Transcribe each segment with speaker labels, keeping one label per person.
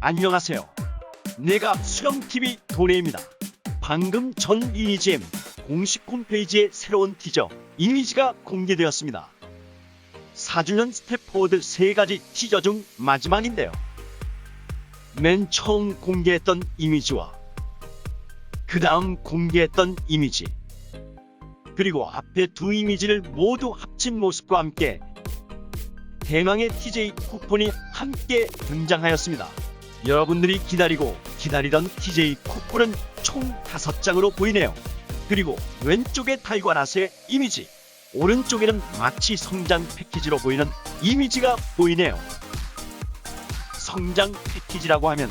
Speaker 1: 안녕하세요. 내가 수영TV 도네입니다. 방금 전 이니지엠 공식 홈페이지에 새로운 티저 이미지가 공개되었습니다. 4주년 스텝포워드 3가지 티저 중 마지막인데요. 맨 처음 공개했던 이미지와 그 다음 공개했던 이미지 그리고 앞에 두 이미지를 모두 합친 모습과 함께 대망의 TJ 쿠폰이 함께 등장하였습니다. 여러분들이 기다리고 기다리던 TJ 쿠폰은 총 5장으로 보이네요. 그리고 왼쪽에 달관아스의 이미지, 오른쪽에는 마치 성장 패키지로 보이는 이미지가 보이네요. 성장 패키지라고 하면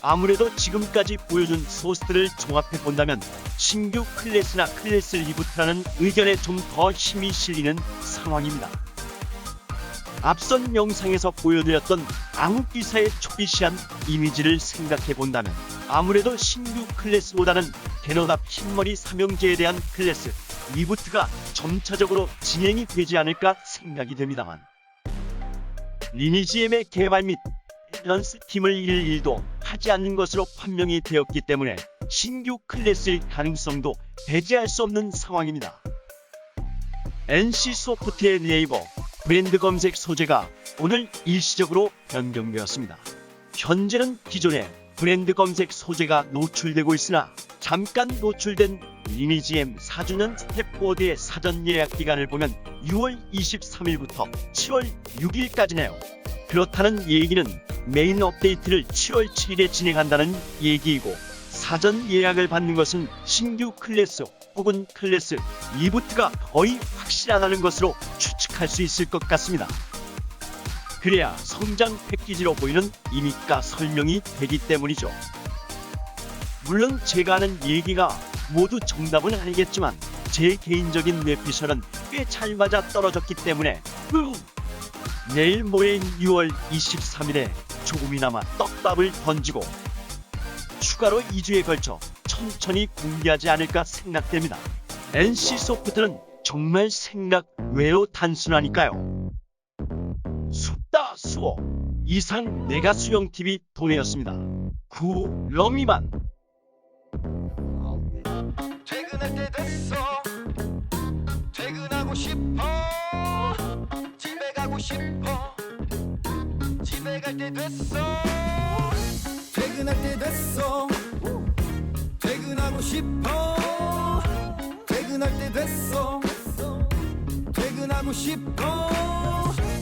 Speaker 1: 아무래도 지금까지 보여준 소스들을 종합해 본다면 신규 클래스나 클래스 리부트라는 의견에 좀 더 힘이 실리는 상황입니다. 앞선 영상에서 보여드렸던 암흑기사의 초비시한 이미지를 생각해 본다면 아무래도 신규 클래스보다는 대너답 흰머리 삼형제에 대한 클래스 리부트가 점차적으로 진행이 되지 않을까 생각이 됩니다만 리니지엠의 개발 및 밸런스 팀을 잃을 일도 하지 않는 것으로 판명이 되었기 때문에 신규 클래스일 가능성도 배제할 수 없는 상황입니다. NC 소프트의 네이버 브랜드 검색 소재가 오늘 일시적으로 변경되었습니다. 현재는 기존의 브랜드 검색 소재가 노출되고 있으나 잠깐 노출된 리니지엠 4주년 스텝보드의 사전 예약 기간을 보면 6월 23일부터 7월 6일까지네요. 그렇다는 얘기는 메인 업데이트를 7월 7일에 진행한다는 얘기이고 사전 예약을 받는 것은 신규 클래스 혹은 클래스 리부트가 거의 확실하다는 것으로 추측할 수 있을 것 같습니다. 그래야 성장 패키지로 보이는 이미가 설명이 되기 때문이죠. 물론 제가 하는 얘기가 모두 정답은 아니겠지만 제 개인적인 뇌피셜은 꽤 잘 맞아 떨어졌기 때문에 으, 내일 모레인 6월 23일에 조금이나마 떡밥을 던지고 추가로 2주에 걸쳐 천천히 공개하지 않을까 생각됩니다. NC 소프트는 정말 생각 외로 단순하니까요. 숲다 수어 이상 내가 수영TV 도네였습니다. 구 러미만
Speaker 2: 퇴근할 때 됐어 퇴근하고 싶어 싶어. 집에 갈 때 됐어. 퇴근할 때 됐어. 퇴근하고 싶어. 퇴근할 때 됐어. 퇴근하고 싶어